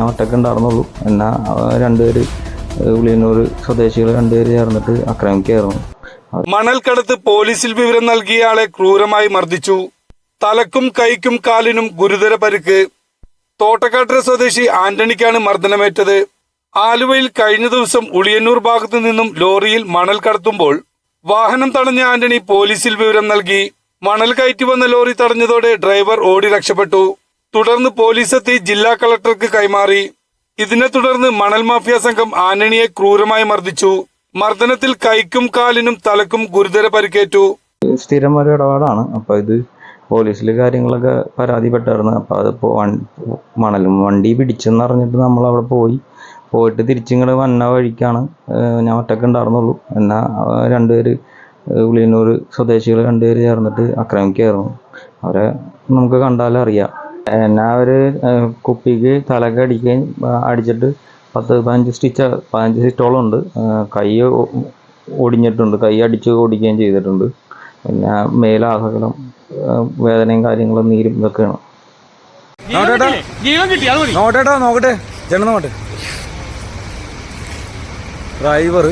ഞാൻ ഒറ്റയ്ക്ക് ഉണ്ടായിരുന്നുള്ളൂ. എന്നാ രണ്ടുപേര് ഉളിയന്നൂർ സ്വദേശികൾ രണ്ടുപേര് ചേർന്നിട്ട് ആക്രമിക്കുകയായിരുന്നു. മണൽക്കടത്ത് പോലീസിൽ വിവരം നൽകിയ ആളെ ക്രൂരമായി മർദ്ദിച്ചു. തലക്കും കൈക്കും കാലിനും ഗുരുതര പരിക്ക്. തോട്ടക്കാട്ടര സ്വദേശി ആന്റണിക്കാണ് മർദ്ദനമേറ്റത്. ആലുവയിൽ കഴിഞ്ഞ ദിവസം ഉളിയന്നൂർ ഭാഗത്തു നിന്നും ലോറിയിൽ മണൽ കടത്തുമ്പോൾ വാഹനം തടഞ്ഞ ആന്റണി പോലീസിൽ വിവരം നൽകി. മണൽ കയറ്റി വന്ന ലോറി തടഞ്ഞതോടെ ഡ്രൈവർ ഓടി രക്ഷപ്പെട്ടു. തുടർന്ന് പോലീസ് എത്തി ജില്ലാ കളക്ടർക്ക് കൈമാറി. ഇതിനെ തുടർന്ന് മണൽ മാഫിയ സംഘം ആന്റണിയെ ക്രൂരമായി മർദ്ദിച്ചു. മർദ്ദനത്തിൽ കൈക്കും കാലിനും തലക്കും ഗുരുതര പരിക്കേറ്റു. സ്ഥിരം ഒരു ഇടപാടാണ്. അപ്പൊ ഇത് പോലീസിൽ കാര്യങ്ങളൊക്കെ പരാതിപ്പെട്ടായിരുന്നു. അപ്പൊ അതിപ്പോ മണലും വണ്ടി പിടിച്ചെന്ന് അറിഞ്ഞിട്ട് നമ്മൾ അവിടെ പോയി. പോയിട്ട് തിരിച്ചിങ്ങോട്ട് വന്ന വഴിക്കാണ് ഞാൻ ഒറ്റയ്ക്ക് ഉണ്ടായിരുന്നുള്ളൂ. എന്നാ രണ്ടുപേര് ഉളിയന്നൂർ സ്വദേശികൾ രണ്ടുപേര് ചേർന്നിട്ട് ആക്രമിക്കുകയായിരുന്നു അവരെ നമുക്ക് കണ്ടാലേ അറിയാം എന്നാ ഒരു കുപ്പിക്ക് തലക്ക് അടിക്കുകയും അടിച്ചിട്ട് പത്ത് പതിനഞ്ച് സ്റ്റിച്ച് പതിനഞ്ച് സ്റ്റിച്ചോളം ഉണ്ട്. കൈ ഓടിഞ്ഞിട്ടുണ്ട് ഒടിഞ്ഞിട്ടുണ്ട്. കൈ അടിച്ച് ഓടിക്കുകയും ചെയ്തിട്ടുണ്ട്. പിന്നെ മേലാസകലം ആ, വേദനയും കാര്യങ്ങളും നീരും ഇതൊക്കെയാണ്. നോക്കട്ടെ ജീവൻ കിട്ടി അത് നോക്കട്ടെ നോക്കട്ടെ. ചേട്ടൻ നോക്കട്ടെ. ഡ്രൈവർ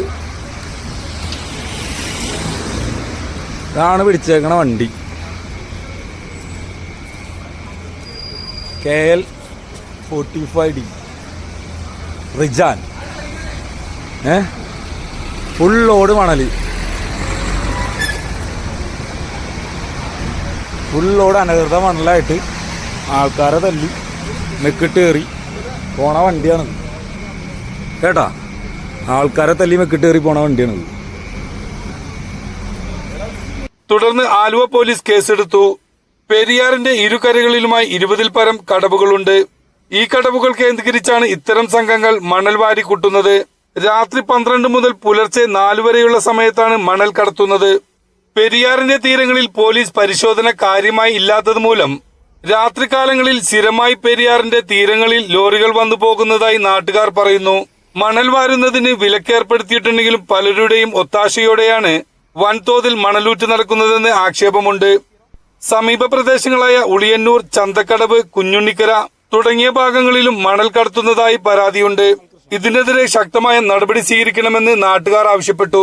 ഇതാണ് പിടിച്ചേക്കണ വണ്ടി. K L forty five D റിജാൻ. ഏ? ഫുൾ ലോഡ് മണൽ ഫുൾ ലോഡ് അനധികൃത മണലായിട്ട് ആൾക്കാരെ തല്ലി മെക്കിട്ട് കയറി പോണ വണ്ടിയാണിത് കേട്ടാ? ആൾക്കാരെ തല്ലി മെക്കിട്ട് കയറി പോണ വണ്ടിയാണിത് തുടർന്ന് ആലുവ പോലീസ് കേസെടുത്തു. പെരിയാറിന്റെ ഇരുകരകളിലുമായി ഇരുപതിൽ പരം കടവുകളുണ്ട്. ഈ കടവുകൾ കേന്ദ്രീകരിച്ചാണ് ഇത്തരം സംഘങ്ങൾ മണൽ വാരി കൂട്ടുന്നത്. രാത്രി പന്ത്രണ്ട് മുതൽ പുലർച്ചെ നാലു വരെയുള്ള സമയത്താണ് മണൽ കടത്തുന്നത്. പെരിയാറിന്റെ തീരങ്ങളിൽ പോലീസ് പരിശോധന കാര്യമായി ഇല്ലാത്തത് മൂലം രാത്രികാലങ്ങളിൽ സ്ഥിരമായി പെരിയാറിന്റെ തീരങ്ങളിൽ ലോറികൾ വന്നു പോകുന്നതായി നാട്ടുകാർ പറയുന്നു. മണൽ വാരുന്നതിന് വിലക്കേർപ്പെടുത്തിയിട്ടുണ്ടെങ്കിലും പലരുടെയും ഒത്താശയോടെയാണ് വൻതോതിൽ മണലൂറ്റ് നടക്കുന്നതെന്ന് ആക്ഷേപമുണ്ട്. സമീപ പ്രദേശങ്ങളായ ഉളിയന്നൂർ ചന്തക്കടവ് കുഞ്ഞുണ്ണിക്കര തുടങ്ങിയ ഭാഗങ്ങളിലും മണൽ കടത്തുന്നതായി പരാതിയുണ്ട്. ഇതിനെതിരെ ശക്തമായ നടപടി സ്വീകരിക്കണമെന്ന് നാട്ടുകാർ ആവശ്യപ്പെട്ടു.